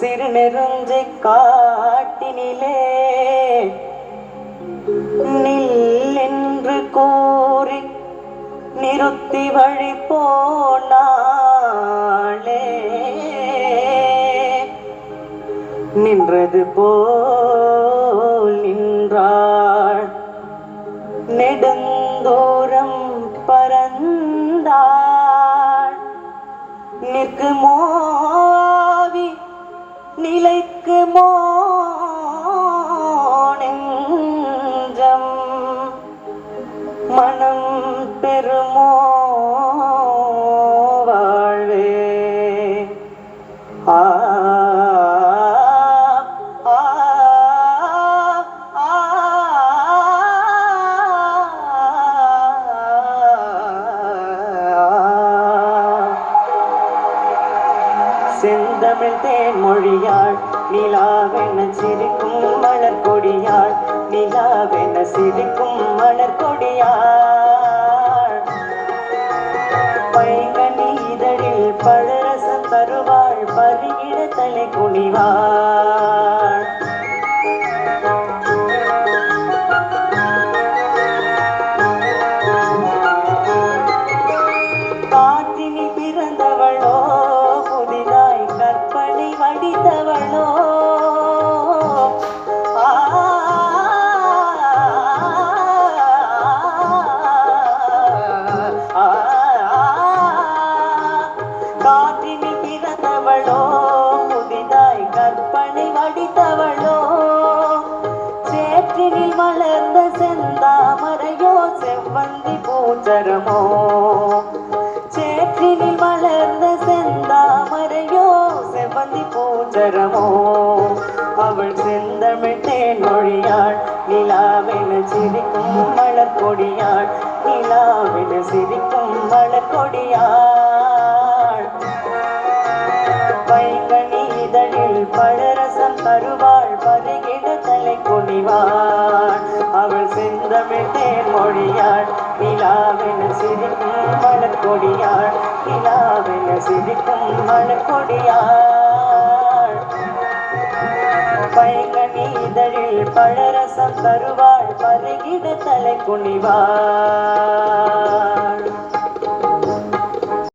சிறுநெருஞ்சை காட்டினிலே நில் என்று கூறி நிறுத்தி வழி போனாளே. நின்றது போல் நின்றாள். நெடுந்தூரம் பறந்தாள். நிற்குமோ நிலைக்கு மோனெஞ்சம் மனம் பெருமோ செந்தமிழ் தேன் மொழியாள் நிலாவென சிரிக்கும் மலர் கொடியாள் நிலாவென சிரிக்கும் மலர் கொடியாள் பைங்கனி இதழில் பழரசம் தருவாள் பருகிட தலை குனிவாள். கற்பனை வடித்தவளோ? சேற்றினில் மலர்ந்த செந்தாமரையோ? செவ்வந்தி பூச்சரமோ? சேற்றினில் மலர்ந்த செந்தாமரையோ? செவ்வந்தி பூச்சரமோ? அவள் செந்தமிழ் தேன் மொழியாள் நிலாவென சிரிக்கும் மலர் கொடியாள் நிலாவென சிரிக்கும் மலர் கொடியாள் செந்தமிழ் மொழியாள் நிலாவென சிரிக்கும் மலர்கொடியாள் நிலாவென சிரிக்கும் மலர் கொடியாள் இதழில் பழரசம் தருவாள் பருகிட தலை குனிவாள்.